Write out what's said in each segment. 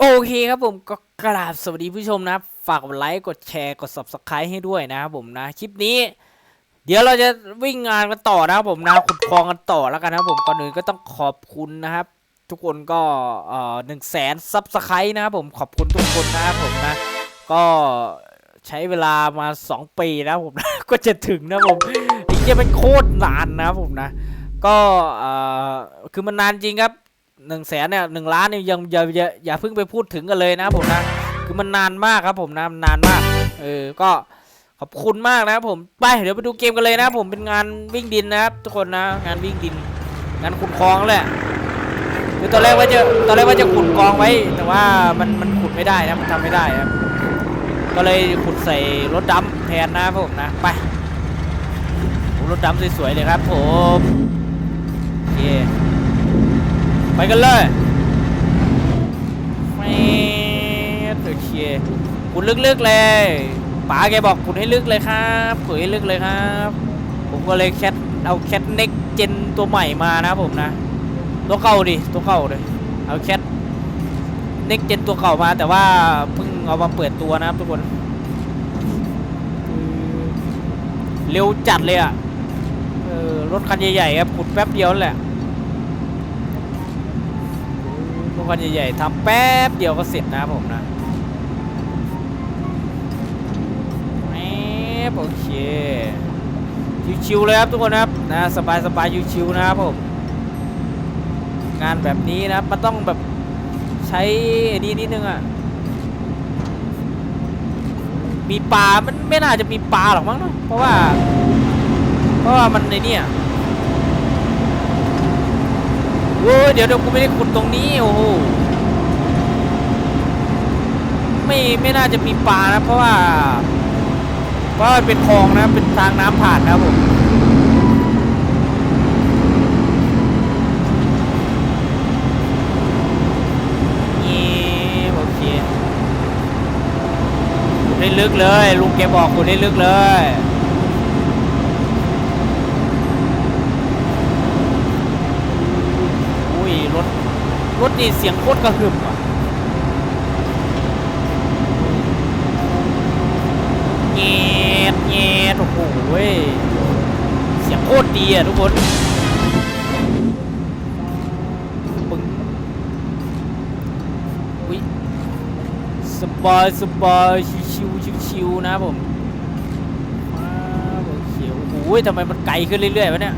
โอเคครับผมก็กราบสวัสดีผู้ชมนะครับฝากกดไลค์กดแชร์กด subscribe ให้ด้วยนะครับผมนะ คลิปนี้ เดี๋ยวเราจะวิ่งงานกันต่อนะครับผมนะขุดคลองกันต่อแล้วกันนะครับผมก่อนอื่นก็ต้องขอบคุณนะครับ ทุกคนก็เอ่อหนึ่งแสนซับสไครต์นะครับผมขอบคุณทุกคนนะครับผมนะ ก็ใช้เวลามา 2 ปีนะครับผมนะก็จะถึงนะผมไอ้เหี้ยมันโคตรนานนะครับผมนะ ก็เอ่อคือมันนานจริงครับ หนึ่งแสนเนี่ยหนึ่งล้านเนี่ยยังอย่าอย่าอย่าเพิ่งไปพูดถึงกันเลยนะครับผมนะคือมันนานมากครับผมนะนนานมากเออก็ขอบคุณมากนะครับผมไปเดี๋ยวไปดูเกมกันเลยนะผมเป็นงานวิ่งดินนะครับ ทุกคนนะงานวิ่งดิน งานขุดคลองแหละคือตอนแรกว่าจะตอนแรกว่าจะขุดกองไว้ แต่ว่ามันมันขุดไม่ได้นะมันทำไม่ได้ครับก็เลยขุดใส่รถดำแทนนะครับผมนะไปรถดำสวยๆเลยครับผมโอเค ไปกันเลยแม่โอเคขุดลึกๆเลยป๋าแกบอกขุดให้ลึกเลยครับขุดให้ลึกเลยครับ ผมก็เลยแคทเอาแคทเน็กเจนตัวใหม่มานะผมนะ ตัวเก่าดิตัวเก่าเลยเอาแคทเน็กเจนตัวเก่ามา แต่ว่าเพิ่งเอามาเปิดตัวนะครับทุกคนเร็วจัดเลยอะ่ะรถคันใหญ่ๆครับขุดแป๊บเดียวแหละรถ คันใหญ่ๆทำแป๊บเดียวก็เสร็จนะผมนะแป๊บโอเคชิวๆเลยครับทุกคนครับนะสบายๆชิวๆนะครับผมงานแบบนี้นะมันต้องแบบใช้นี่นิดนึงอะมีปลา มันไม่น่าจะมีปลาหรอกมั้งเนอะเพราะว่า เพราะว่ามันในเนี่ยโอ้ยเดี๋ยวเดี๋ยวกูไม่ได้ขุดตรงนี้โอ้โหไม่ไม่น่าจะมีปลานะเพราะว่าเพราะว่าเป็นคลองนะเป็นทางน้ำผ่านนะผมนี่โอเคได้ลึกเลยลุงแกบอกขุดได้ลึกเลยรถ รถนี่เสียงโคตรกระหึ่มอะเงียบเงียบโอ้โหเว้ยเสียงโคตรดีอะทุกคนปึ้งอุ้ยสบายสบายชิวชิวชิวๆนะผมมาโอเคโอ้โหทำไมมันไกลขึ้นเรื่อยๆวะเนี่ย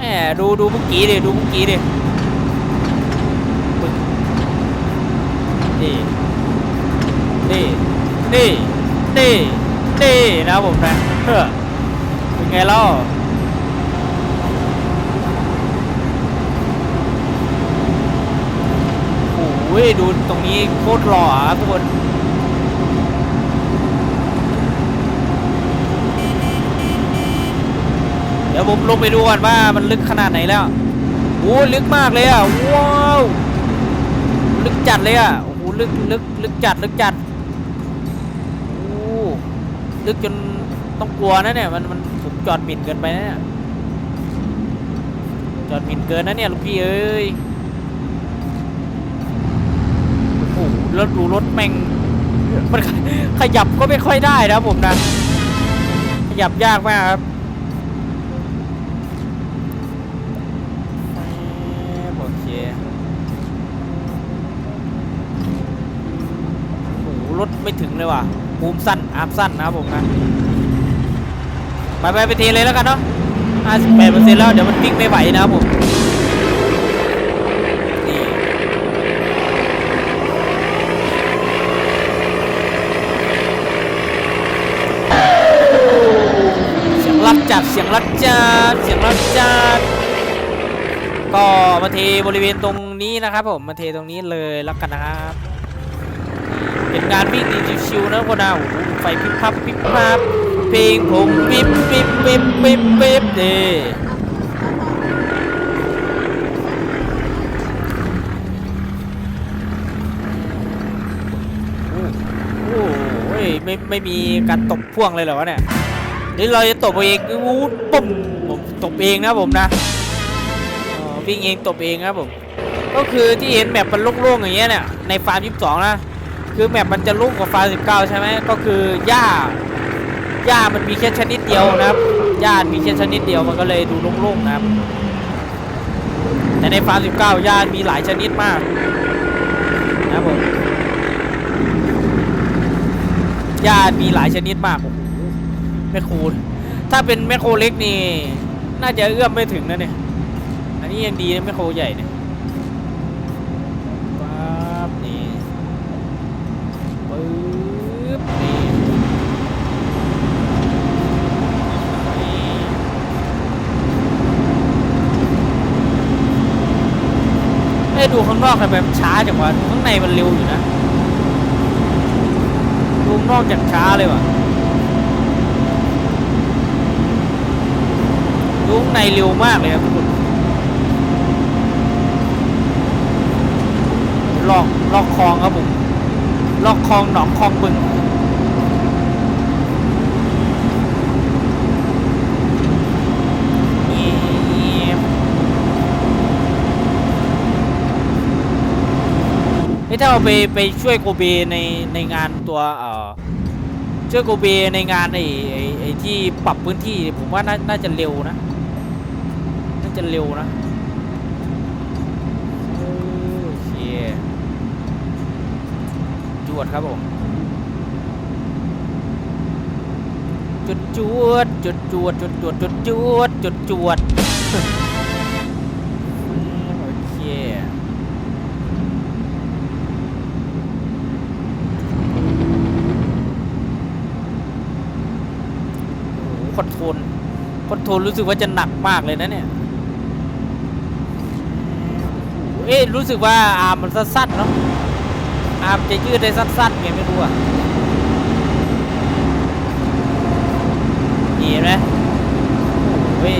แหมดูดูเมื่อกี้ดิดูเมื่อกี้ดินี่นี่นี่นี่นี่นะผมนะเฮ้อเป็นไงเล่าโอ้ยดูตรงนี้โคตรหล่อครับทุกคน ดี๋ยวผมลงไปดูก่อนว่ามันลึกขนาดไหนแล้วโอ้ลึกมากเลยอะว้าวลึกจัดเลยอะโอ้โหลึกลึกลึกจัดลึกจัดโอ้ลึกจนต้องกลัวนะเนี่ยมันมันผมจอดหมิ่นเกินไปนะเนี่ยจอดหมิ่นเกินนะเนี่ยลูกพี่เอ้ยโอ้โหแล้วดูรถแม่งมันขขยับก็ไม่ค่อยได้นะผมนะ ขยับยากมากครับโอเค โอ้โห รถไม่ถึงเลยว่ะภูมิสั้นอาร์มสั้นนะครับผมนะไปไปไปเทเลยแล้วกันเนาะ58%แล้วเดี๋ยวมันวิ่งไม่ไหวนะครับผมนี่เสียงรัดจัดเสียงรัดจัดเสียงรัดจัดก็มาเทบริเวณตรงนี้นะครับผมมาเทตรงนี้เลยแล้วกันนะครับ เป็นงานวิ่งดีชิวๆนะคนเอาไฟพิบพับพิบพับเพลงผมปิ๊บปิ๊บปิ๊บปิ๊บปิ๊บเดโอ้โหไม่ไม่มีการตบพ่วงเลยเหรอวะเนี่ยนี่เราจะตบเองวูดปุ่มผมตบเองนะผมนะอ๋อวิ่งเองตบเองครับผม ก็คือที่เห็นแมปมันโล่งๆอย่างเงี้ยเนี่ยในฟาร์ม22นะ คือแมปมันจะโล่งกว่าฟาร์ม19 ใช่ไหมก็คือหญ้าหญ้ามันมีแค่ชนิดเดียวนะครับหญ้ามีแค่ชนิดเดียวมันก็เลยดูโล่งๆนะครับ แต่ในฟาร์ม19หญ้ามีหลายชนิดมากนะครับผมหญ้ามีหลายชนิดมากโอ้โหแม่โคถ้าเป็นแม่โคเล็กนี่น่าจะเอื้อมไม่ถึงนะเนี่ยอันนี้ยังดีนะแม่โคใหญ่เนี่ยปั๊บนี่ปึ๊บนี่นี่ เอ้ดูข้างนอกทำไมมันช้าจังวะดูข้างในมันเร็วอยู่นะดูข้างนอกจากช้าเลยวะดูข้างในเร็วมากเลยครับทุกคนลอกลอกคลองครับผมลอกคลองหนองคลองบึงนี่ ถ้าเราไปไปช่วยโกเบในในงานตัวเอ่อช่วยโกเบในงานไอ้ไอ้ไอ้ที่ปรับพื้นที่ผมว่าน่าน่าจะเร็วนะ น่าจะเร็วนะโอเคจวดครับผมจุดจวดจุดจวดจุดจวดจุดจวดจุดจวดโอเคโอนโทรลคอนโทรลรู้สึกว่าจะหนักมากเลยนะเนี่ย เอ๊ะรู้สึกว่าอาร์มมันสั้นๆเนาะอาร์มจะยืดได้สั้นๆไงไม่รู้อะนี่เห็นไหมเฮ้ย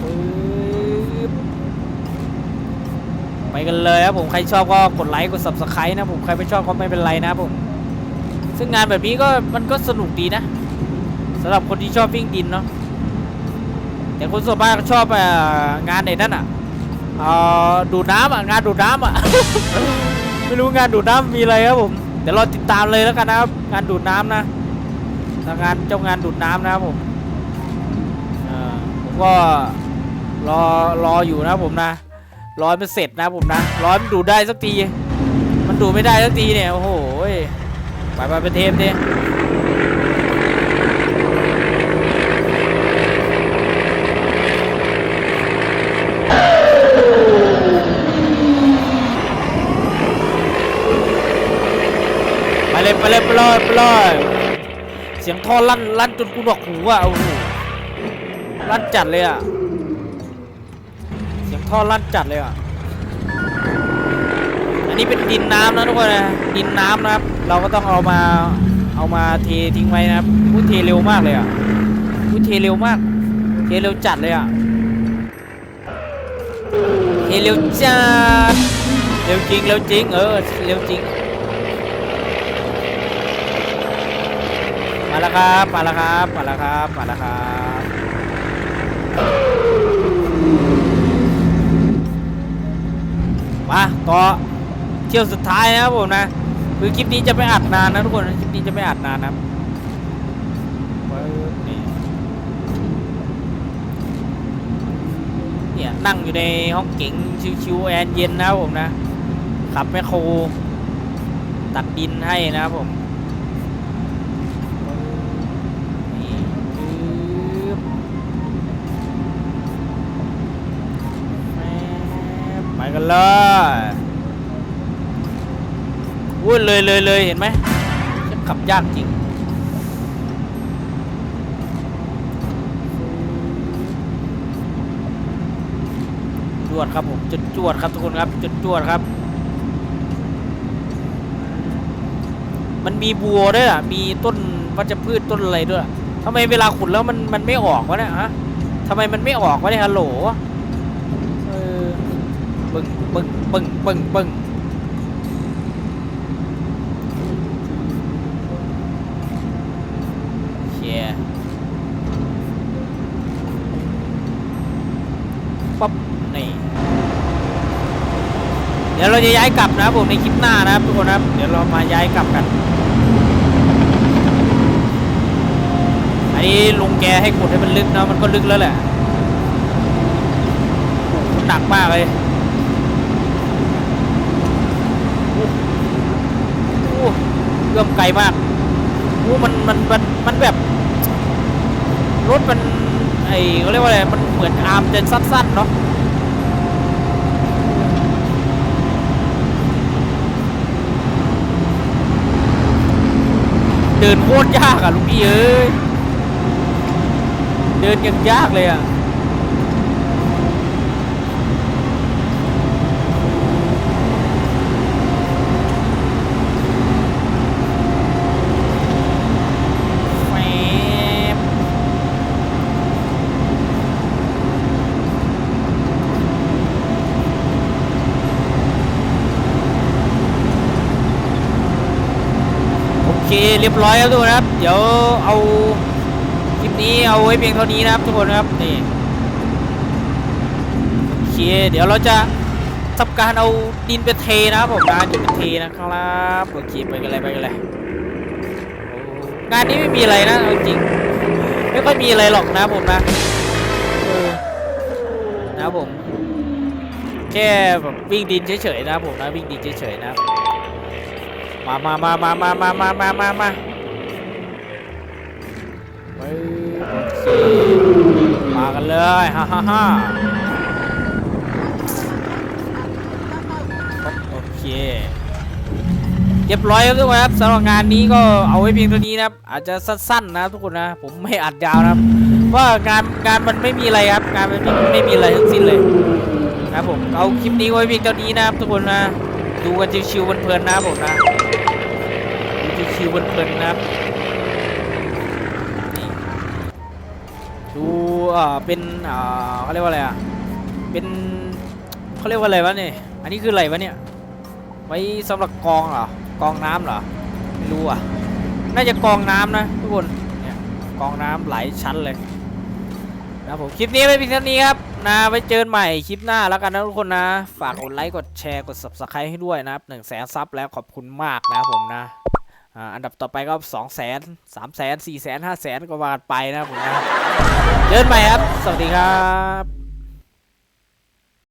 ปึ๊บไปกัน เลยครับผมใครชอบก็กดไลค์กด subscribe นะผมใครไม่ชอบก็ไม่เป็นไรนะผม ซึ่งงานแบบนี้ก็มันก็สนุกดีนะสำหรับคนที่ชอบวิ่งดินเนาะแต่คนส่วนมากชอบงานไหนนั่นอะดูดน้ำอะงานดูดน้ำอะไม่รู้งานดูดน้ำมีอะไรครับผมเดี๋ยวเราติดตามเลยแล้วกันนะครับ งานดูดน้ำนะงานเจ้างานดูดน้ำนะครับผมผมก็รอรออยู่นะครับผมนะ รอให้มันเสร็จนะผมนะรอให้มันดูดได้สักที มันดูดไม่ได้สักทีเนี่ย โอ้โหไปไปเป็นเทปดิไปเลยไปเลยไปเลยไปเลยเสียงท่อลั่นลั่นจนกูหนวกหูอะโอ้โหลั่นจัดเลยอะ ท่อลั่นจัดเลยอะ อันนี้เป็นดินน้ำนะทุกคนนะดินน้ำนะครับ เราก็ต้องเอามาเอามาเททิ้งไว้นะครับอุ้ยเทเร็วมากเลยอะอุ้ยเทเร็วมาก เทเร็วจัดเลยอะ เทเร็วจัด เร็วจริงเร็วจริงเออเร็วจริง มาแล้วครับ มาแล้วครับ มาแล้วครับ มาแล้วครับ มาต่อเที่ยวสุดท้ายนะครับผมนะคือคลิปนี้จะไม่อัดนานนะทุกคนคลิปนี้จะไม่อัดนานนะเนี่ยนั่งอยู่ในห้องเก๋งชิวๆแอร์เย็นนะครับผมนะขับแมคโครตัดดินให้นะครับผมไปกันเล ยวุ้นเลยเลยเลยเห็นไหมขับยากจริงจวดครับผมจุดจวดครับทุกคนครับจุดจวดครับ มันมีบัวด้วยอะมีต้นวัชพืชต้นอะไรด้วยทำไมเวลาขุดแล้วมันมันไม่ออกวะเนี่ยฮะทำไมมันไม่ออกวะเนี่ยฮัลโหลเออปึ้งปึ้งปึ้งปึ้งปึ้ง ปั๊บนี่เดี๋ยวเราจะย้ายกลับนะครับผมในคลิปหน้านะครับทุกคนครับ เดี๋ยวเรามาย้ายกลับกัน อันนี้ลุงแกให้ขุดให้มันลึกนะมันก็ลึกแล้วแหละหนักมากเลยเอื้อมไกลมากโอ้มันมันมันมันแบบรถมัน ไอเขาเรียกว่าอะไร มันเหมือนอาร์มจะสั้นๆเนาะเดินโคตรยากอะลูกพี่เอ้ย เดินยังยากเลยอะ แหมโอ เรียบร้อยแล้วทุกคนครับ เดี๋ยวเอาคลิปนี้เอาไว้เพียงเท่านี้นะครับทุกคนครับนี่โอเคเดี๋ยวเราจะทำการเอาดินไปเทนะครับผมนะดินไปเทนะครับโอเคไปกันเลยไปกันเลยงานนี้ไม่มีอะไรนะเอาจริงไม่ค่อยมีอะไรหรอกนะผมนะนะผม แค่แบบวิ่งดินเฉยๆนะผมนะวิ่งดินเฉยๆนะ มามามามามามามามามามาเฮ้ยโอเคมากันเลยฮ่าฮ่าฮ่าโอเคเรียบร้อยครับทุกคนครับสำหรับงานนี้ก็เอาไว้เพียงเท่านี้นะครับ อาจจะสั้นๆนะทุกคนนะ ผมไม่อัดยาวนะครับ ว่างานงานมันไม่มีอะไรครับ งานมันไม่มีอะไรทั้งสิ้นเลยนะครับผมเอาคลิปนี้ไว้เพียงเท่านี้นะครับทุกคนนะดูกันชิวๆเพลินๆนะผมนะ ชิวๆเพลินๆนะครับดูเอ่อเป็นเอ่อเขาเรียกว่าอะไรอะเป็นเขาเรียกว่าอะไรวะเนี่ยอันนี้คืออะไรวะเนี่ยไว้สำหรับกองเหรอกองน้ำเหรอไม่รู้อะน่าจะกองน้ำนะทุกคนเนี่ยกองน้ำหลายชั้นเลยนะผมคลิปนี้ไว้เพียงเท่านี้ครับนะไว้เจอกันใหม่คลิปหน้าแล้วกันนะทุกคนนะ ฝากกดไลค์กดแชร์กด subscribe ให้ด้วยนะครับหนึ่งแสนซับแล้วขอบคุณมากนะครับผมนะ อันดับต่อไปก็สองแสนสามแสนสี่แสนห้าแสนก็ว่ากันไปนะผมนะเจอกันใหม่ครับ สวัสดีครับ